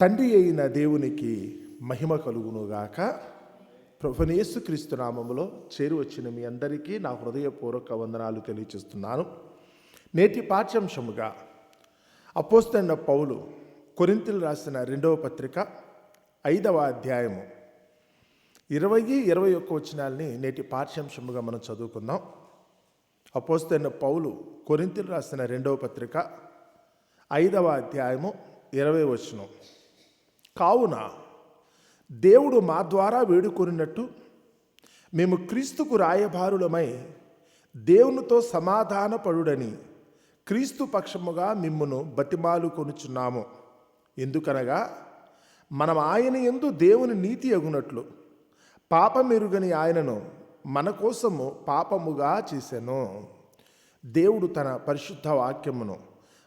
తండ్రి అయిన దేవునికి మహిమ కలుగునుగాక. ప్రభునేసు క్రీస్తు నామములో చేరు వచ్చిన మీ అందరికీ నా హృదయపూర్వక వందనాలు తెలియచేస్తున్నాను నేటి పాఠ్యాంశముగా అపోస్తైన పౌలు కొరింతలు రాసిన రెండవ పత్రిక ఐదవ అధ్యాయము ఇరవై ఇరవై ఒక్క వచనాల్ని నేటి పాఠ్యాంశముగా మనం చదువుకుందాం. అపోస్తైన పౌలు కొరింతలు రాసిన రెండవ పత్రిక ఐదవ అధ్యాయము ఇరవై వచనం. కావున దేవుడు మా ద్వారా వేడుకొనినట్టు మేము క్రీస్తుకు రాయభారులమై దేవునితో సమాధానపడుడని క్రీస్తు పక్షముగా మిమ్మును బతిమాలు కొనుచున్నాము. ఎందుకనగా మనం ఆయన ఎందు దేవుని నీతి అగునట్లు పాపమెరుగని ఆయనను మన కోసము పాపముగా చేశాను దేవుడు తన పరిశుద్ధ వాక్యమును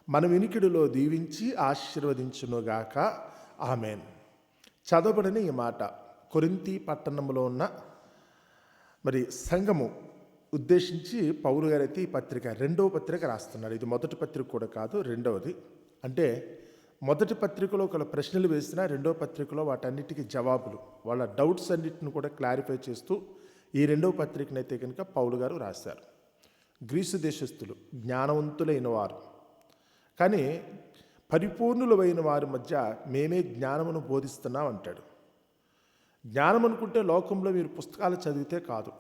మన వినికిడిలో దీవించి ఆశీర్వదించునుగాక. ఆమెన్. చదవబడిన ఈ మాట కొరింతి పట్టణంలో ఉన్న మరి సంఘము ఉద్దేశించి పౌరు గారైతే ఈ పత్రిక రెండవ పత్రిక రాస్తున్నారు. ఇది మొదటి పత్రిక కూడా కాదు రెండవది. అంటే మొదటి పత్రికలో ఒక ప్రశ్నలు వేసిన రెండవ పత్రికలో వాటన్నిటికీ జవాబులు వాళ్ళ డౌట్స్ అన్నిటిని కూడా క్లారిఫై చేస్తూ ఈ రెండవ పత్రికనైతే కనుక పౌలు గారు రాశారు. గ్రీసు దేశస్థులు జ్ఞానవంతులైన వారు. కానీ పరిపూర్ణులైన వారి మధ్య మేమే జ్ఞానమును బోధిస్తున్నాం అంటాడు. జ్ఞానం అనుకుంటే లోకంలో మీరు పుస్తకాలు చదివితే కాదు.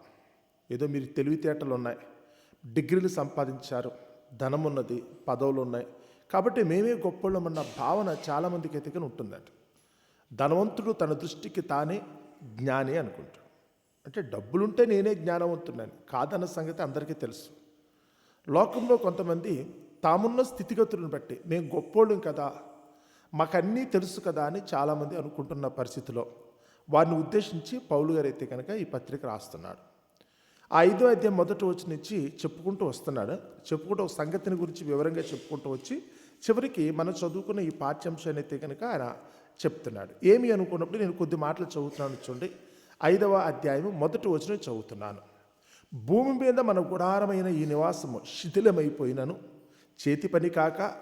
ఏదో మీరు తెలివితేటలు ఉన్నాయి డిగ్రీలు సంపాదించారు. ధనం ఉన్నది పదవులు ఉన్నాయి కాబట్టి మేమే గొప్పళ్ళమన్న భావన చాలామందికి ఎతికని ఉంటుందంట. ధనవంతుడు తన దృష్టికి తానే జ్ఞాని అనుకుంటాడు. అంటే డబ్బులుంటే నేనే జ్ఞానవంతున్నాను కాదన్న సంగతి అందరికీ తెలుసు. లోకంలో కొంతమంది తామున్న స్థితిగతులను బట్టి. మేము గొప్పోళ్ళం కదా. మాకన్నీ తెలుసు కదా అని చాలామంది అనుకుంటున్న పరిస్థితిలో వారిని ఉద్దేశించి పౌలు గారు అయితే కనుక ఈ పత్రిక రాస్తున్నాడు. ఆ ఐదో అధ్యాయం మొదటి వచ్చి నుంచి చెప్పుకుంటూ వస్తున్నాడు. చెప్పుకుంటూ ఒక సంగతిని గురించి వివరంగా చెప్పుకుంటూ వచ్చి చివరికి మనం చదువుకున్న ఈ పాఠ్యాంశాన్ని అయితే కనుక ఆయన చెప్తున్నాడు. ఏమి అనుకున్నప్పుడు నేను కొద్ది మాటలు చదువుతున్నాను చూడండి. ఐదవ అధ్యాయం మొదటి వచ్చిన చదువుతున్నాను. భూమి మీద మన గుడారమైన ఈ నివాసము శిథిలమైపోయినను. చేతి పని కాక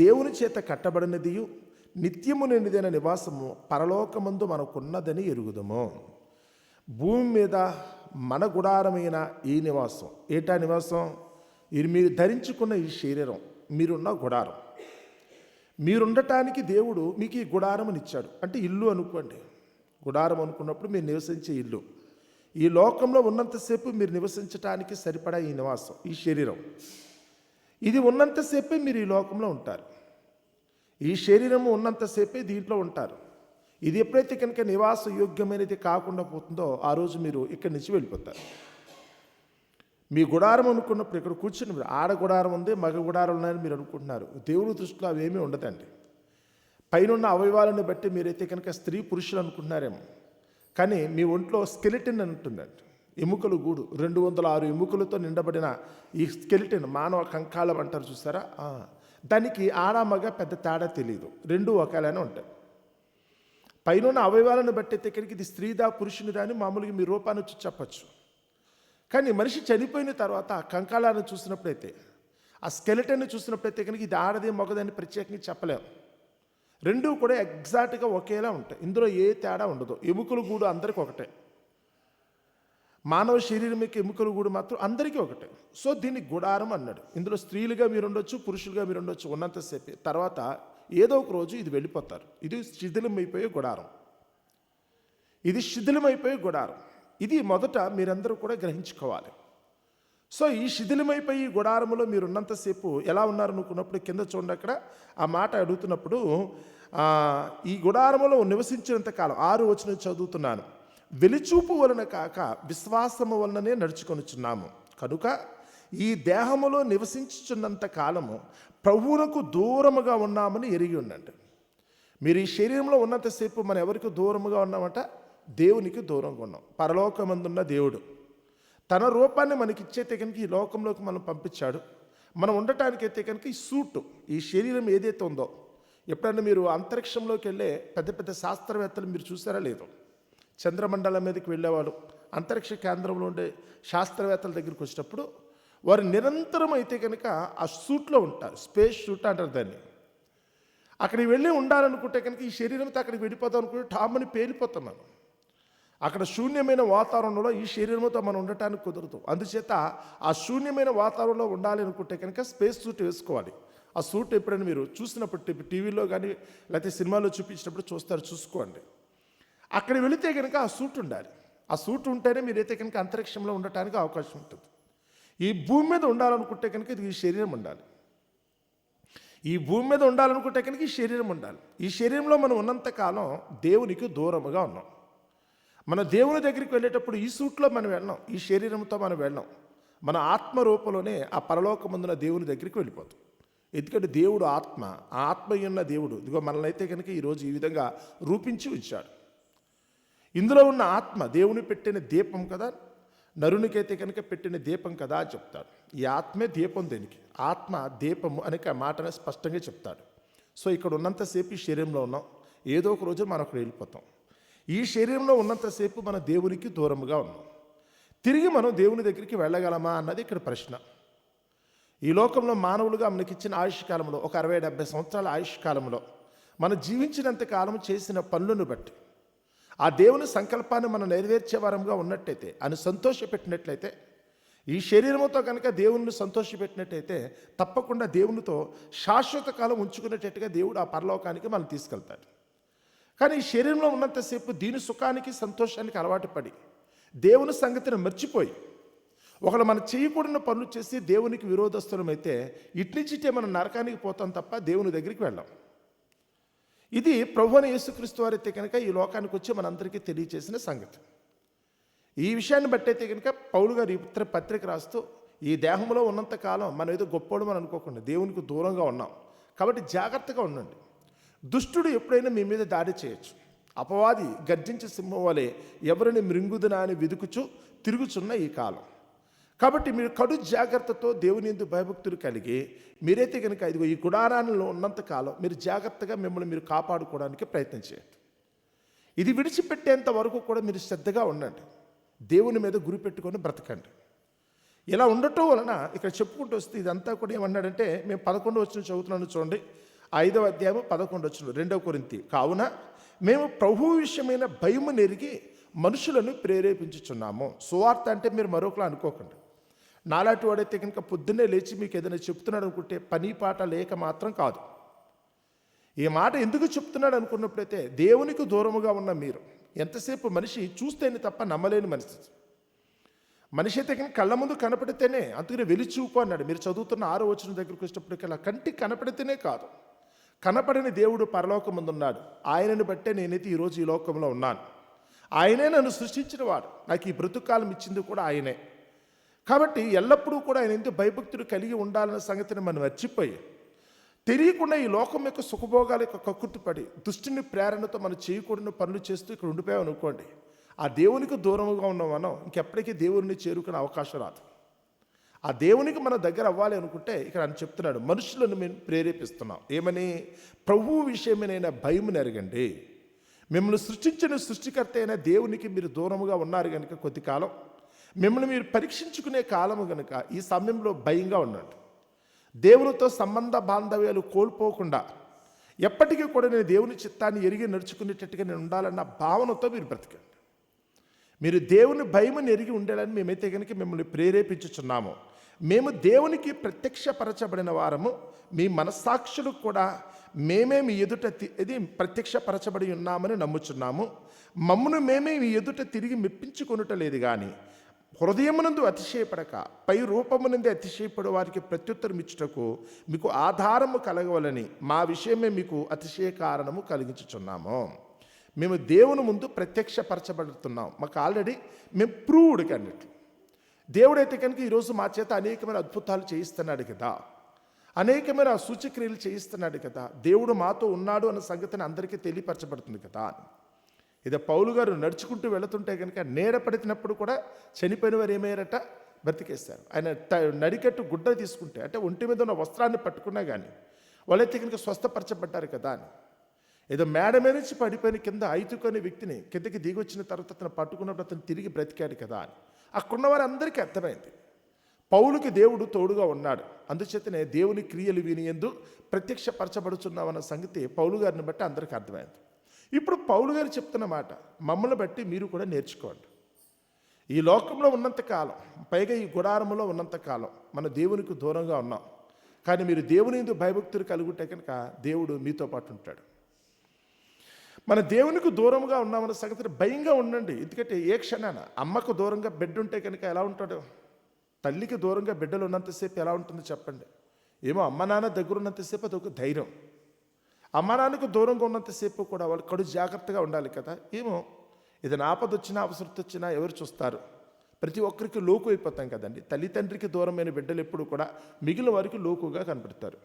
దేవుని చేత కట్టబడినదియు నిత్యము నిండిదైన నివాసము పరలోకమందు మనకున్నదని ఎరుగుదము. భూమి మీద మన గుడారమైన ఈ నివాసం. ఏటా నివాసం? ఇది మీరు ధరించుకున్న ఈ శరీరం మీరున్న గుడారం. మీరుండటానికి దేవుడు మీకు ఈ గుడారమునిచ్చాడు. అంటే ఇల్లు అనుకోండి. గుడారం అనుకున్నప్పుడు మీరు నివసించే ఇల్లు. ఈ లోకంలో ఉన్నంతసేపు మీరు నివసించటానికి సరిపడా ఈ నివాసం ఈ శరీరం. ఇది ఉన్నంతసేపే మీరు ఈ లోకంలో ఉంటారు. ఈ శరీరము ఉన్నంతసేపే దీంట్లో ఉంటారు. ఇది ఎప్పుడైతే కనుక నివాస యోగ్యమైనది కాకుండా పోతుందో ఆ రోజు మీరు ఇక్కడి నుంచి వెళ్ళిపోతారు. మీ గుడారం అనుకున్నప్పుడు ఇక్కడ కూర్చుని మీరు ఆడ గుడారం ఉంది మగ గుడారం ఉన్నాయని మీరు అనుకుంటున్నారు. దేవుడి దృష్టిలో అవేమీ ఉండదండి. పైనున్న అవయవాలను బట్టి మీరైతే కనుక స్త్రీ పురుషులు అనుకుంటున్నారేమో. కానీ మీ ఒంట్లో స్కెలిటిన్ అని ఉంటుందండి. ఎముకలు గూడు. రెండు వందల ఆరు ఎముకలతో నిండబడిన ఈ స్కెలిటన్ మానవ కంకాలం అంటారు చూసారా? దానికి ఆడ మగ పెద్ద తేడా తెలియదు రెండు ఒకేలానే ఉంటాయి. పైన అవయవాలను బట్టి అయితే కనుక ఇది స్త్రీదా పురుషునిదా అని మామూలుగా మీ రూపాన్ని వచ్చి చెప్పచ్చు. కానీ మనిషి చనిపోయిన తర్వాత ఆ కంకాళాన్ని చూసినప్పుడైతే ఆ స్కెలిటన్ని చూసినప్పుడైతే కనుక ఇది ఆడది మగదని ప్రత్యేకంగా చెప్పలేము రెండూ కూడా ఎగ్జాక్ట్గా ఒకేలా ఉంటాయి. ఇందులో ఏ తేడా ఉండదు. ఎముకలు గూడు అందరికీ ఒకటే. మానవ శరీరం యొక్క ఎముకలు కూడా మాత్రం అందరికీ ఒకటే. సో దీన్ని గుడారం అన్నాడు. ఇందులో స్త్రీలుగా మీరు ఉండొచ్చు పురుషులుగా మీరు ఉండొచ్చు ఉన్నంతసేపు తర్వాత ఏదో ఒక రోజు ఇది వెళ్ళిపోతారు. ఇది శిథిలమైపోయే గుడారం. ఇది శిథిలమైపోయే గుడారం. ఇది మొదట మీరందరూ కూడా గ్రహించుకోవాలి. సో ఈ శిథిలమైపోయి ఈ గుడారములో మీరు ఉన్నంతసేపు ఎలా ఉన్నారు అనుకున్నప్పుడు కింద చూడండి అక్కడ. ఆ మాట అడుగుతున్నప్పుడు ఈ గుడారములో నివసించినంత కాలం ఆరు వచ్చిన చదువుతున్నాను. వెలిచూపు వలన కాక విశ్వాసము వలననే నడుచుకొనుచున్నాము కనుక ఈ దేహములో నివసించుచున్నంత కాలము ప్రభువునకు దూరముగా ఉన్నామని ఎరిగి ఉండండి. మీరు ఈ శరీరంలో ఉన్నంతసేపు మనం ఎవరికి దూరముగా ఉన్నామంట? దేవునికి దూరంగా ఉన్నాం. పరలోకమందున్న దేవుడు. తన రూపాన్ని మనకిచ్చే కనుక ఈ లోకంలోకి మనం పంపించాడు. మనం ఉండటానికైతే కనుక ఈ సూటు ఈ శరీరం ఏదైతే ఉందో. ఎప్పుడైనా మీరు అంతరిక్షంలోకి వెళ్ళే పెద్ద పెద్ద శాస్త్రవేత్తలు మీరు చూసారా లేదు? చంద్రమండలం మీదకి వెళ్ళేవాడు అంతరిక్ష కేంద్రంలో ఉండే శాస్త్రవేత్తల దగ్గరికి వచ్చినప్పుడు వారు నిరంతరం అయితే కనుక ఆ సూట్లో ఉంటారు. స్పేస్ సూట్ అంటారు దాన్ని. అక్కడికి వెళ్ళి ఉండాలనుకుంటే కనుక ఈ శరీరంతో అక్కడికి వెళ్ళిపోతాం అనుకుంటే టామని పేలిపోతాం మనం అక్కడ శూన్యమైన వాతావరణంలో ఈ శరీరంతో మనం ఉండటానికి కుదరదు. అందుచేత ఆ శూన్యమైన వాతావరణంలో ఉండాలి అనుకుంటే కనుక స్పేస్ సూట్ వేసుకోవాలి. ఆ సూట్ ఎప్పుడైనా మీరు చూసినప్పుడు టీవీలో కానీ లేకపోతే సినిమాలో చూపించినప్పుడు చూస్తారు. చూసుకోండి. అక్కడ వెళితే కనుక ఆ సూట్ ఉండాలి. ఆ సూట్ ఉంటేనే మీరైతే కనుక అంతరిక్షంలో ఉండటానికి అవకాశం ఉంటుంది. ఈ భూమి మీద ఉండాలనుకుంటే కనుక ఇది ఈ శరీరం ఉండాలి. ఈ భూమి మీద ఉండాలనుకుంటే కనుక ఈ శరీరం ఉండాలి. ఈ శరీరంలో మనం ఉన్నంతకాలం దేవునికి దూరముగా ఉన్నాం. మన దేవుని దగ్గరికి వెళ్ళేటప్పుడు ఈ సూట్లో మనం వెళ్ళాం ఈ శరీరంతో మనం వెళ్ళాం. మన ఆత్మ రూపంలోనే ఆ పరలోకమందున దేవుని దగ్గరికి వెళ్ళిపోతాం. ఎందుకంటే దేవుడు ఆత్మ ఆ ఆత్మ ఉన్న దేవుడు. ఇదిగో మనల్ని అయితే కనుక ఈరోజు ఈ విధంగా రూపించి ఉంచాడు. ఇందులో ఉన్న ఆత్మ దేవుని పెట్టిన దీపం కదా? నరునికైతే కనుక పెట్టిన దీపం కదా అని చెప్తాడు. ఈ ఆత్మే దీపం దేనికి? ఆత్మ దీపము అనే మాటనే స్పష్టంగా చెప్తాడు. సో ఇక్కడ ఉన్నంతసేపు ఈ శరీరంలో ఉన్నాం. ఏదో ఒక రోజు మనం అక్కడ వెళ్ళిపోతాం. ఈ శరీరంలో ఉన్నంతసేపు మన దేవునికి దూరముగా ఉన్నాం. తిరిగి మనం దేవుని దగ్గరికి వెళ్ళగలమా అన్నది ఇక్కడ ప్రశ్న. ఈ లోకంలో మానవులుగా మనకి ఇచ్చిన ఆయుష్ కాలంలో ఒక అరవై డెబ్బై సంవత్సరాల ఆయుష్ కాలంలో మనం జీవించినంత కాలం చేసిన పనులను బట్టి ఆ దేవుని సంకల్పాన్ని మనం నెరవేర్చే వారంగా ఉన్నట్టయితే అని సంతోషపెట్టినట్లయితే ఈ శరీరంతో కనుక దేవుణ్ణి సంతోషపెట్టినట్టయితే తప్పకుండా దేవునితో శాశ్వత కాలం ఉంచుకునేటట్టుగా దేవుడు ఆ పరలోకానికి మనం తీసుకెళ్తాడు. కానీ ఈ శరీరంలో ఉన్నంతసేపు దీని సుఖానికి సంతోషానికి అలవాటు పడి దేవుని సంగతిని మర్చిపోయి ఒకళ్ళు మనం చేయకూడని పనులు చేసి దేవునికి విరోధస్తులమైతే ఇట్నుంచిటే మనం నరకానికి పోతాం తప్ప దేవుని దగ్గరికి వెళ్ళాం. ఇది ప్రభుని యేసుక్రీస్తు వారైతే కనుక ఈ లోకానికి వచ్చి మనందరికీ తెలియచేసిన సంగతి. ఈ విషయాన్ని బట్టయితే కనుక పౌలు గారు ఇతర పత్రిక రాస్తూ ఈ దేహంలో ఉన్నంత కాలం మనం ఏదో గొప్పోడు అని అనుకోకుండా దేవునికి దూరంగా ఉన్నాం. కాబట్టి జాగ్రత్తగా ఉండండి. దుష్టుడు ఎప్పుడైనా మీ మీద దాడి చేయొచ్చు. అపవాది గర్జించే సింహం వలె ఎవరిని మృంగుదునా అని వెదుకుచు తిరుగుచున్న ఈ కాలం. కాబట్టి మీరు కడు జాగ్రత్తతో దేవుని ఎందు భయభక్తులు కలిగి మీరైతే కనుక ఇదిగో ఈ గుడారాలలో ఉన్నంత కాలం మీరు జాగ్రత్తగా మిమ్మల్ని మీరు కాపాడుకోవడానికి ప్రయత్నం చేయండి. ఇది విడిచిపెట్టేంత వరకు కూడా మీరు శ్రద్ధగా ఉండండి. దేవుని మీద గురి పెట్టుకొని బ్రతకండి. ఇలా ఉండటం వలన ఇక్కడ చెప్పుకుంటూ వస్తే ఇదంతా కూడా ఏమన్నాడంటే మేము పదకొండు వచ్చిన చదువుతున్నాను చూడండి. ఐదవ అధ్యాయం పదకొండు వచ్చిన రెండవ కొరింతి. కావున మేము ప్రభు విషయమైన భయము నెరిగి మనుషులను ప్రేరేపించుచున్నాము. సువార్త అంటే మీరు మరొకలా అనుకోకండి. నాలాంటి వాడైతే కనుక పొద్దున్నే లేచి మీకు ఏదైనా చెప్తున్నాడు అనుకుంటే పని పాట లేక మాత్రం కాదు. ఈ మాట ఎందుకు చెప్తున్నాడు అనుకున్నప్పుడైతే దేవునికి దూరముగా ఉన్న మీరు. ఎంతసేపు మనిషి చూస్తేనే తప్ప నమ్మలేని మనిషి. మనిషి అయితే కనుక కళ్ళ ముందు కనపడితేనే అందుకని వెలిచూపు అన్నాడు. మీరు చదువుతున్న ఆరో వచ్చిన దగ్గరికి వచ్చినప్పటికల్లా కంటికి కనపడితేనే కాదు. కనపడని దేవుడు పరలోకం ముందు ఉన్నాడు ఆయనను బట్టే నేనైతే ఈరోజు ఈ లోకంలో ఉన్నాను. ఆయనే నన్ను సృష్టించిన వాడు. నాకు ఈ బ్రతుకాలం ఇచ్చింది కూడా ఆయనే. కాబట్టి ఎల్లప్పుడూ కూడా ఆయన ఎందుకు భయభక్తుడు కలిగి ఉండాలన్న సంగతిని మనం మర్చిపోయి తెలియకుండా ఈ లోకం యొక్క సుఖభోగాల యొక్క కక్కుర్తిపడి దుష్టిని ప్రేరణతో మనం చేయకూడని పనులు చేస్తూ ఇక్కడ ఉండిపోయాం అనుకోండి ఆ దేవునికి దూరంగా ఉన్న మనం ఇంకెప్పటికీ దేవుడిని చేరుకునే అవకాశం రాదు. ఆ దేవునికి మన దగ్గర అవ్వాలి అనుకుంటే ఇక్కడ ఆయన చెప్తున్నాడు మనుషులను మేము ప్రేరేపిస్తున్నాం. ఏమని? ప్రభువు విషయమైనైనా భయం ఎరగండి మిమ్మల్ని సృష్టించిన సృష్టికర్త అయిన దేవునికి మీరు దూరముగా ఉన్నారు కనుక కొద్ది కాలం మిమ్మల్ని మీరు పరీక్షించుకునే కాలము కనుక ఈ సమయంలో భయంగా ఉండండి. దేవునితో సంబంధ బాంధవ్యాలు కోల్పోకుండా ఎప్పటికీ కూడా నేను దేవుని చిత్తాన్ని ఎరిగి నడుచుకునేటట్టుగా నేను ఉండాలన్న భావనతో మీరు బ్రతకండి. మీరు దేవుని భయముని ఎరిగి ఉండాలని మేమైతే కనుక మిమ్మల్ని ప్రేరేపించుచున్నాము. మేము దేవునికి ప్రత్యక్షపరచబడిన వారము. మీ మనస్సాక్షులకు కూడా మేమే మీ ఎదుట ఇది ప్రత్యక్షపరచబడి ఉన్నామని నమ్ముచున్నాము. మమ్మను మేమే మీ ఎదుట తిరిగి మెప్పించుకొనుట లేదు కానీ హృదయమునందు అతిశయపడక పై రూపమునందు అతిశయపడు వారికి ప్రత్యుత్తరం ఇచ్చుటకు మీకు ఆధారము కలగవలని మా విషయమే మీకు అతిశయ కారణము కలిగించుచున్నాము. మేము దేవుని ముందు ప్రత్యక్షపరచబడుతున్నాం. మాకు ఆల్రెడీ మేము ప్రూవ్డ్ కన్నట్లు దేవుడైతే కనుక ఈరోజు మా చేత అనేకమైన అద్భుతాలు చేయిస్తున్నాడు కదా. అనేకమైన సూచక్రియలు చేయిస్తున్నాడు కదా. దేవుడు మాతో ఉన్నాడు అన్న సంగతిని అందరికీ తెలియపరచబడుతుంది కదా అని. ఇదే పౌలు గారు నడుచుకుంటూ వెళుతుంటే కనుక నీడ పడినప్పుడు కూడా చనిపోయిన వారు ఏమయ్యారట? బ్రతికేస్తారు ఆయన త- నడికట్టు గుడ్డ తీసుకుంటే అంటే ఒంటి మీద ఉన్న వస్త్రాన్ని పట్టుకున్నా కానీ వాళ్ళైతే కనుక స్వస్థపరచబడ్డారు కదా అని. ఏదో మేడ మీద నుంచి పడిపోయిన కింద ఐతుకొని వ్యక్తిని కిందకి దిగొచ్చిన తర్వాత అతను పట్టుకున్నప్పుడు అతను తిరిగి బ్రతికాడు కదా అని. అక్కడున్న వారందరికీ అర్థమైంది. పౌలుకి దేవుడు తోడుగా ఉన్నాడు. అందుచేతనే దేవుని క్రియలు వినియందు ప్రత్యక్షపరచబడుచున్నామన్న సంగతి పౌలు గారిని బట్టి అందరికీ అర్థమైంది. ఇప్పుడు పౌలు గారు చెప్తున్న మాట మమ్మల్ని బట్టి మీరు కూడా నేర్చుకోండి. ఈ లోకంలో ఉన్నంత కాలం పైగా ఈ గుడారంలో ఉన్నంత కాలం మన దేవునికి దూరంగా ఉన్నాం. కానీ మీరు దేవుని ఎందుకు భయభక్తులు కలుగుంటే కనుక దేవుడు మీతో పాటు ఉంటాడు. మన దేవునికి దూరంగా ఉన్నామన్న సంగతిని భయంగా ఉండండి. ఎందుకంటే ఏ క్షణాన అమ్మకు దూరంగా బిడ్డ ఉంటే కనుక ఎలా ఉంటాడు? తల్లికి దూరంగా బిడ్డలు ఉన్నంతసేపు ఎలా ఉంటుందో చెప్పండి? ఏమో అమ్మ నాన్న దగ్గర ఉన్నంతసేపు అదొక ధైర్యం. అమరానికి నాన్నకు దూరంగా ఉన్నంతసేపు కూడా వాళ్ళు కడు జాగ్రత్తగా ఉండాలి కదా. ఏమో ఏదైనా ఆపద వచ్చినా అవసరం వచ్చినా ఎవరు చూస్తారు? ప్రతి ఒక్కరికి లోకు అయిపోతాం కదండి. తల్లి తండ్రికి దూరమైన బిడ్డలు ఎప్పుడు కూడా మిగిలిన వారికి లోకుగా కనపడతారు.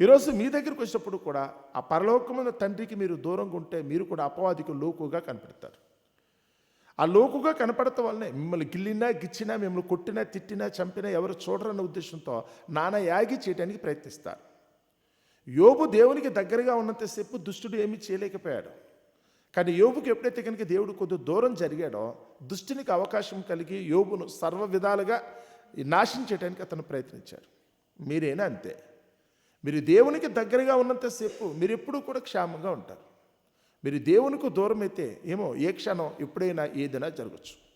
ఈరోజు మీ దగ్గరికి వచ్చినప్పుడు కూడా ఆ పరలోకమైన తండ్రికి మీరు దూరంగా ఉంటే మీరు కూడా అపవాదికి లోకుగా కనపడతారు. ఆ లోకుగా కనపడటం వల్లనే మిమ్మల్ని గిల్లినా గిచ్చినా మిమ్మల్ని కొట్టినా తిట్టినా చంపినా ఎవరు చూడరన్న ఉద్దేశంతో నానా యాగి చేయడానికి ప్రయత్నిస్తారు. యోబు దేవునికి దగ్గరగా ఉన్నంతసేపు దుష్టుడు ఏమీ చేయలేకపోయాడు. కానీ యోబుకి ఎప్పుడైతే కనుక దేవుడు కొద్ది దూరం జరిగాడో దుష్టునికి అవకాశం కలిగి యోబును సర్వ విధాలుగా నాశనం అతను ప్రయత్నించాడు. మీరైనా అంతే? మీరు దేవునికి దగ్గరగా ఉన్నంతసేపు మీరు ఎప్పుడూ కూడా క్షేమంగా ఉంటారు. మీరు దేవునికి దూరం అయితే ఏమో ఏ క్షణం ఎప్పుడైనా ఏదైనా జరగచ్చు.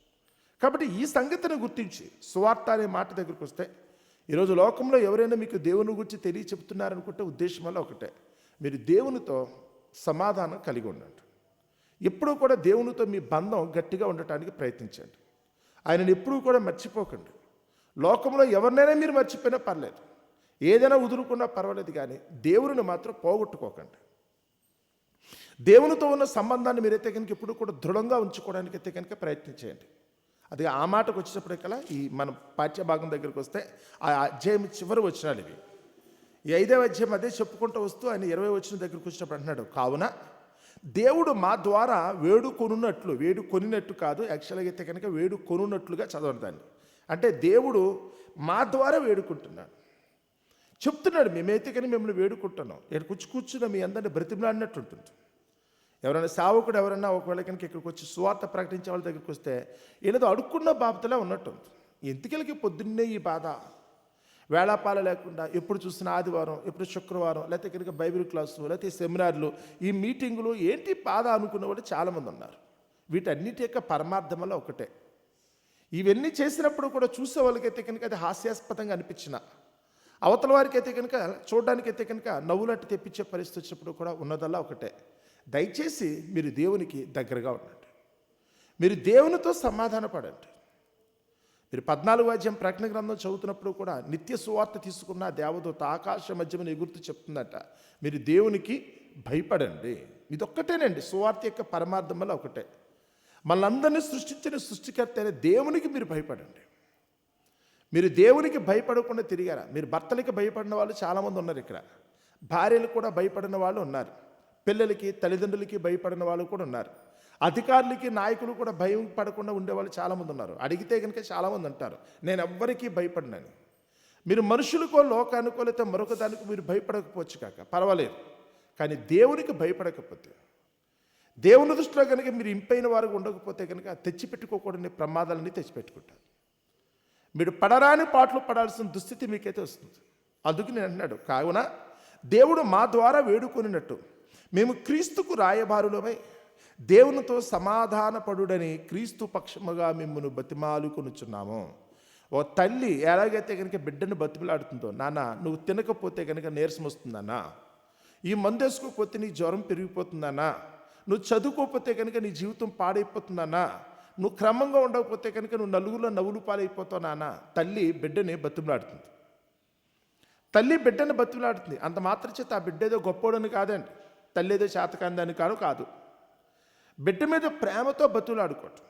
కాబట్టి ఈ సంగతిని గుర్తించి సువార్త అనే మాట దగ్గరికి వస్తే ఈరోజు లోకంలో ఎవరైనా మీకు దేవుని గురించి తెలియ చెప్తున్నారనుకుంటే ఉద్దేశం వల్ల ఒకటే. మీరు దేవునితో సమాధానం కలిగి ఉండండి. ఎప్పుడూ కూడా దేవునితో మీ బంధం గట్టిగా ఉండటానికి ప్రయత్నించండి. ఆయనను ఎప్పుడూ కూడా మర్చిపోకండి. లోకంలో ఎవరినైనా మీరు మర్చిపోయినా పర్లేదు. ఏదైనా వదులుకున్నా పర్వాలేదు కానీ దేవుని మాత్రం పోగొట్టుకోకండి. దేవునితో ఉన్న సంబంధాన్ని మీరైతే కనుక ఇప్పుడు కూడా దృఢంగా ఉంచుకోవడానికి అయితే కనుక ప్రయత్నం చేయండి అది ఆ మాటకు వచ్చేటప్పటికల్లా ఈ మన పాఠ్య భాగం దగ్గరికి వస్తే ఆ అధ్యాయం చివరి వచ్చినాడు ఇవి. ఈ ఐదవ అధ్యాయం అదే చెప్పుకుంటూ వస్తూ ఆయన ఇరవై వచ్చిన దగ్గరికి వచ్చినప్పుడు అంటున్నాడు కావున దేవుడు మా ద్వారా వేడుకొనున్నట్లు వేడుకొనినట్టు కాదు యాక్చువల్గా అయితే కనుక వేడుకొనున్నట్లుగా చదవండి దాన్ని. అంటే దేవుడు మా ద్వారా వేడుకుంటున్నాడు. చెప్తున్నాడు మేమైతే కానీ మిమ్మల్ని వేడుకుంటున్నాం. ఇక్కడ కూర్చు కూర్చున్న మీ అందరిని బ్రతిమలాడినట్టు ఉంటుంది. ఎవరైనా సేవకుడు ఎవరైనా ఒకవేళ కనుక ఇక్కడికి వచ్చి సువార్త ప్రకటించే వాళ్ళ దగ్గరికి వస్తే ఏదో అడుక్కున్న బాబతలే ఉన్నట్టుంది. ఎందుకెళ్ళకి పొద్దున్నే ఈ బాధ? వేళాపాల లేకుండా ఎప్పుడు చూసిన ఆదివారం ఎప్పుడు శుక్రవారం లేకపోతే కనుక బైబిల్ క్లాసు లేకపోతే సెమినార్లు ఈ మీటింగులు ఏంటి బాధ అనుకున్న వాళ్ళు చాలామంది ఉన్నారు. వీటన్నిటి యొక్క పరమార్థం వల్ల ఒకటే. ఇవన్నీ చేసినప్పుడు కూడా చూసే వాళ్ళకైతే కనుక అది హాస్యాస్పదంగా అనిపించిన అవతల వారికి అయితే కనుక చూడడానికి అయితే కనుక నవ్వులట్టు తెప్పించే పరిస్థితి వచ్చినప్పుడు కూడా ఉన్నదల్లా ఒకటే. దయచేసి మీరు దేవునికి దగ్గరగా ఉండండి. మీరు దేవునితో సమాధాన పడండి మీరు పద్నాలుగు వాద్యం ప్రకటన గ్రంథం చదువుతున్నప్పుడు కూడా నిత్య సువార్త తీసుకున్న దేవదూత ఆకాశ మధ్యమని ఎగురుతూ చెప్తుందట మీరు దేవునికి భయపడండి. ఇదొక్కటేనండి సువార్త యొక్క పరమార్థం వల్ల ఒకటే. మనందరినీ సృష్టించిన సృష్టికర్త అయిన దేవునికి మీరు భయపడండి. మీరు దేవునికి భయపడకుండా తిరిగారా? మీరు భర్తలకి భయపడిన వాళ్ళు చాలామంది ఉన్నారు ఇక్కడ. భార్యలు కూడా భయపడిన వాళ్ళు ఉన్నారు. పిల్లలకి తల్లిదండ్రులకి భయపడిన వాళ్ళు కూడా ఉన్నారు. అధికారులకి నాయకులు కూడా భయం పడకుండా ఉండేవాళ్ళు చాలామంది ఉన్నారు. అడిగితే కనుక చాలామంది అంటారు నేను ఎవ్వరికీ భయపడినాను. మీరు మనుషులకో లోకానికో లేకపోతే మరొక దానికి మీరు భయపడకపోవచ్చు కాక పర్వాలేదు. కానీ దేవునికి భయపడకపోతే దేవుని దృష్టిలో కనుక మీరు ఇంపైన వారు ఉండకపోతే కనుక తెచ్చిపెట్టుకోకూడని ప్రమాదాలన్నీ తెచ్చిపెట్టుకుంటారు. మీరు పడరాని పాటలు పడాల్సిన దుస్థితి మీకైతే వస్తుంది. అందుకు నేను అంటున్నాడు కావున దేవుడు మా ద్వారా వేడుకొనినట్టు మేము క్రీస్తుకు రాయబారులమై దేవునితో సమాధానపడుడని క్రీస్తు పక్షముగా మిమ్మల్ని బతిమాలుకొనుచున్నాము ఓ తల్లి ఎలాగైతే కనుక బిడ్డను బతిమలాడుతుందో నాన్న నువ్వు తినకపోతే కనుక నీరసం వస్తుందన్నా ఈ మందు వేసుకోకపోతే నీ జ్వరం పెరిగిపోతుందన్నా నువ్వు చదువుకోకపోతే కనుక నీ జీవితం పాడైపోతుందన్నా నువ్వు క్రమంగా ఉండకపోతే కనుక నువ్వు నలుగురిలో నవ్వులు పాలైపోతావు నాన్న. తల్లి బిడ్డని బతిమలాడుతుంది. తల్లి బిడ్డని బతిమలాడుతుంది. అంత మాత్రం చేత ఆ బిడ్డ ఏదో గొప్పోడని కాదండి. తల్లేదో శాతకాందాన్ని శాతకాందని కాదు. కాదు బిడ్డ మీద ప్రేమతో బతులాడుకోవటం.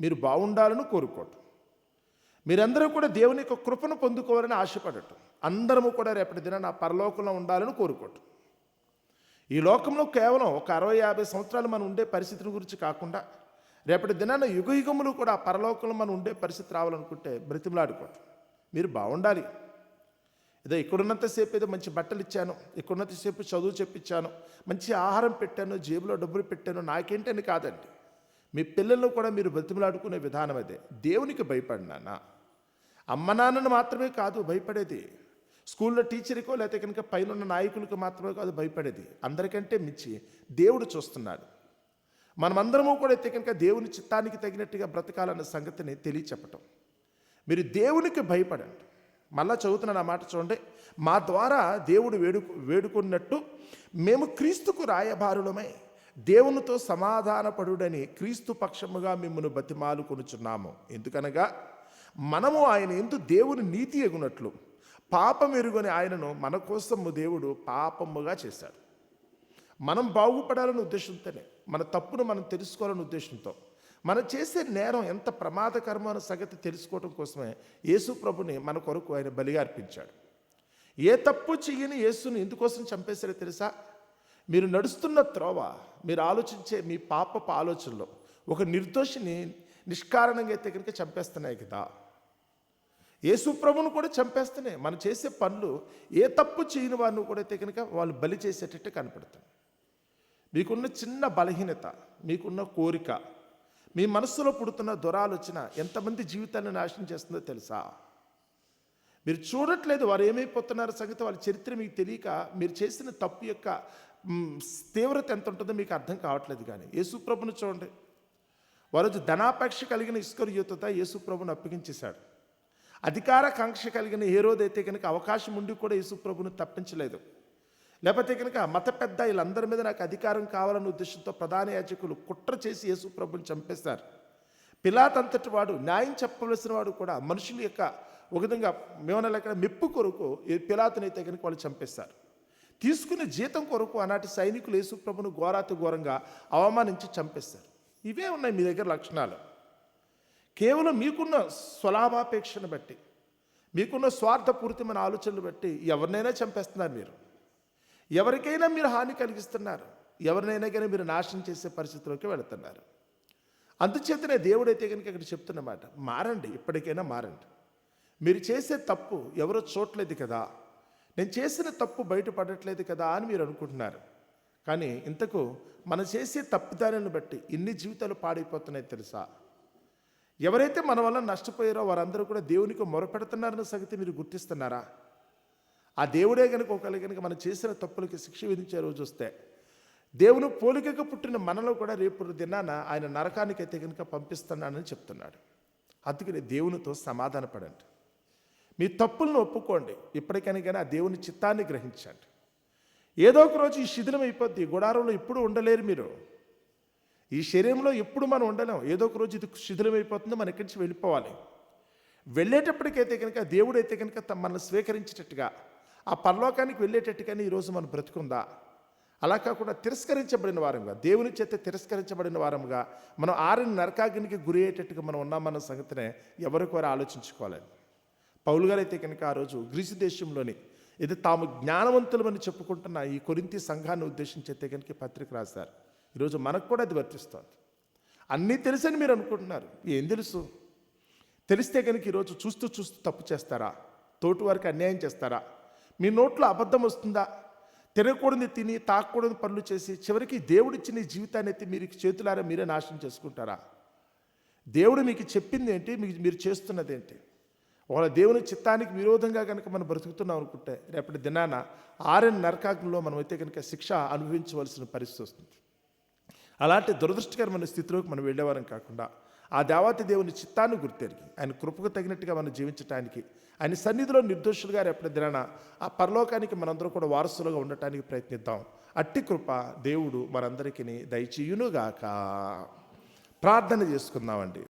మీరు బాగుండాలని కోరుకోవటం. మీరందరూ కూడా దేవుని యొక్క కృపను పొందుకోవాలని ఆశపడటం. అందరము కూడా రేపటి దిన నా పరలోకంలో ఉండాలని కోరుకోవటం. ఈ లోకంలో కేవలం ఒక అరవై యాభై సంవత్సరాలు మనం ఉండే పరిస్థితిని గురించి కాకుండా రేపటి దినాన యుగ యుగములు కూడా పరలోకంలో మనం ఉండే పరిస్థితి రావాలనుకుంటే బ్రతిమలాడుకోవటం. మీరు బాగుండాలి ఏదో ఇక్కడున్నంతసేపు ఏదో మంచి బట్టలు ఇచ్చాను ఇక్కడున్నంతసేపు చదువు చెప్పించాను మంచి ఆహారం పెట్టాను జేబులో డబ్బులు పెట్టాను నాకేంటని కాదండి. మీ పిల్లలను కూడా మీరు బ్రతిమలాడుకునే విధానం అదే. దేవునికి భయపడినానా? అమ్మ నాన్నను మాత్రమే కాదు భయపడేది. స్కూల్లో టీచర్కో లేకపోతే కనుక పైన నాయకులకు మాత్రమే కాదు భయపడేది. అందరికంటే మించి దేవుడు చూస్తున్నాడు. మనమందరము కూడా అయితే కనుక దేవుని చిత్తానికి తగినట్టుగా బ్రతకాలన్న సంగతిని తెలియచెప్పటం. మీరు దేవునికి భయపడండి. మళ్ళా చదువుతున్నాను ఆ మాట చూడండి. మా ద్వారా దేవుడు వేడు వేడుకున్నట్టు మేము క్రీస్తుకు రాయబారులమై. దేవునితో సమాధానపడుడని క్రీస్తు పక్షముగా మిమ్మల్ని బతిమాలు కొనుచున్నాము. ఎందుకనగా మనము ఆయన ఎందు దేవుని నీతి ఎగునట్లు పాపం ఎరుగని ఆయనను మన కోసము దేవుడు పాపముగా చేశాడు. మనం బాగుపడాలనే ఉద్దేశంతోనే మన తప్పును మనం తెలుసుకోవాలనే ఉద్దేశంతో. మనం చేసే నేరం ఎంత ప్రమాదకరమైన సంగతి తెలుసుకోవడం కోసమే యేసు ప్రభుని మన కొరకు ఆయన బలిగా అర్పించాడు. ఏ తప్పు చెయ్యని యేసుని ఎందుకోసం చంపేశారో తెలుసా? మీరు నడుస్తున్న త్రోవ మీరు ఆలోచించే మీ పాపపు ఆలోచనలో ఒక నిర్దోషిని నిష్కారణంగా అయితే కనుక చంపేస్తున్నాయి కదా. యేసు ప్రభును కూడా చంపేస్తున్నాయి. మనం చేసే పనులు ఏ తప్పు చేయని వారిని కూడా అయితే కనుక వాళ్ళు బలి చేసేటట్టు కనపడుతుంది మీకున్న చిన్న బలహీనత మీకున్న కోరిక మీ మనస్సులో పుడుతున్న దురాలోచన ఎంతమంది జీవితాన్ని నాశనం చేస్తుందో తెలుసా? మీరు చూడట్లేదు వారు ఏమైపోతున్నారు సంగతి వాళ్ళ చరిత్ర మీకు తెలియక మీరు చేసిన తప్పు యొక్క తీవ్రత ఎంత ఉంటుందో మీకు అర్థం కావట్లేదు కానీ. యేసుప్రభుని చూడండి. వారోజు ధనాపేక్ష కలిగిన ఇస్కరు యువత యేసుప్రభుని అప్పగించేశాడు. అధికార కాంక్ష కలిగిన ఏ రోజైతే కనుక అవకాశం ఉండి కూడా యేసుప్రభుని తప్పించలేదు. లేకపోతే కనుక మత పెద్ద వీళ్ళందరి మీద నాకు అధికారం కావాలన్న ఉద్దేశంతో ప్రధాన యాజకులు కుట్ర చేసి యేసు ప్రభుని చంపేశారు. పిలాత్ అంతటి వాడు న్యాయం చెప్పవలసిన వాడు కూడా మనుషుల యొక్క ఒక విధంగా మేమనలేక మెప్పు కొరకు పిలాతునైతే కనుక వాళ్ళు చంపేశారు. తీసుకునే జీతం కొరకు ఆనాటి సైనికులు యేసు ప్రభును ఘోరాతి ఘోరంగా అవమానించి చంపేశారు. ఇవే ఉన్నాయి మీ దగ్గర లక్షణాలు. కేవలం మీకున్న స్వలాభాపేక్షను బట్టి మీకున్న స్వార్థపూరితమైన ఆలోచనలు బట్టి ఎవరినైనా చంపేస్తున్నారు మీరు. ఎవరికైనా మీరు హాని కలిగిస్తున్నారు. ఎవరినైనా కానీ మీరు నాశనం చేసే పరిస్థితిలోకి వెళుతున్నారు. అందుచేతనే దేవుడైతే కనుక ఇక్కడ చెప్తున్నమాట మారండి ఇప్పటికైనా మారండి. మీరు చేసే తప్పు ఎవరో చూడలేదు కదా నేను చేసిన తప్పు బయటపడట్లేదు కదా అని మీరు అనుకుంటున్నారు. కానీ ఇంతకు మనం చేసే తప్పుదారిని బట్టి ఇన్ని జీవితాలు పాడైపోతున్నాయి తెలుసా? ఎవరైతే మన వల్ల నష్టపోయారో వారందరూ కూడా దేవునికి మొరపెడుతున్నారన్న సంగతి మీరు గుర్తిస్తున్నారా? ఆ దేవుడే కనుక ఒకవేళ కనుక మనం చేసిన తప్పులకి శిక్ష విధించే రోజు వస్తే దేవుని పోలికగా పుట్టిన మనలో కూడా రేపు దినాన ఆయన నరకానికి అయితే కనుక పంపిస్తున్నానని చెప్తున్నాడు. అందుకని దేవునితో సమాధానపడండి. మీ తప్పులను ఒప్పుకోండి. ఇప్పటికైనా కానీ ఆ దేవుని చిత్తాన్ని గ్రహించండి. ఏదో ఒక రోజు ఈ శిథిలం అయిపోద్ది. ఈ గుడారంలో ఇప్పుడు ఉండలేరు మీరు. ఈ శరీరంలో ఎప్పుడు మనం ఉండలేం. ఏదో ఒక రోజు ఇది శిథిలం అయిపోతుంది. మనం ఇక్కడి నుంచి వెళ్ళిపోవాలి? వెళ్ళేటప్పటికైతే కనుక దేవుడు అయితే కనుక మనల్ని స్వీకరించేటట్టుగా ఆ పరలోకానికి వెళ్ళేటట్టుగానే ఈరోజు మనం బ్రతుకుందా? అలా కాకుండా తిరస్కరించబడిన వారంగా దేవుని చేత తిరస్కరించబడిన వారముగా మనం ఆరిన నరకాగ్నికి గురి అయ్యేటట్టుగా మనం ఉన్నామన్న సంగతినే ఎవరికి వారు ఆలోచించుకోలేదు. పౌలు గారు అయితే కనుక ఆ రోజు గ్రీసు దేశంలోని ఇది తాము జ్ఞానవంతులమని చెప్పుకుంటున్న ఈ కొరింతి సంఘాన్ని ఉద్దేశించి అయితే కనుక పత్రిక రాశారు. ఈరోజు మనకు కూడా అది వర్తిస్తుంది. అన్నీ తెలుసని మీరు అనుకుంటున్నారు. ఏం తెలుసు? తెలిస్తే కనుక ఈరోజు చూస్తూ చూస్తూ తప్పు చేస్తారా? తోటి వారికి అన్యాయం చేస్తారా? మీ నోట్లో అబద్ధం వస్తుందా? తినకూడని తిని తాకూడని పనులు చేసి చివరికి దేవుడిచ్చిన ఈ జీవితాన్ని ఎత్తి మీరు చేతులారా మీరే నాశనం చేసుకుంటారా? దేవుడు మీకు చెప్పింది ఏంటి? మీకు మీరు చేస్తున్నది ఏంటి? వాళ్ళ దేవుని చిత్తానికి విరోధంగా కనుక మనం బ్రతుకుతున్నాం అనుకుంటే రేపటి దినాన ఆర్ఎన్ నరకాగ్నిలో మనం అయితే కనుక శిక్ష అనుభవించవలసిన పరిస్థితి వస్తుంది. అలాంటి దురదృష్టకరమైన స్థితిలోకి మనం వెళ్ళేవారం కాకుండా ఆ దేవాతి దేవుని చిత్తాన్ని గుర్తెరిగి ఆయన కృపకు తగినట్టుగా మనం జీవించడానికి ఆయన సన్నిధిలో నిర్దోషులుగా రేపటి దినాన ఆ పరలోకానికి మనందరం కూడా వారసులుగా ఉండటానికి ప్రయత్నిద్దాం. అట్టి కృప దేవుడు మనందరికీ దయచేయునుగాక. ప్రార్థన చేసుకుందామండి.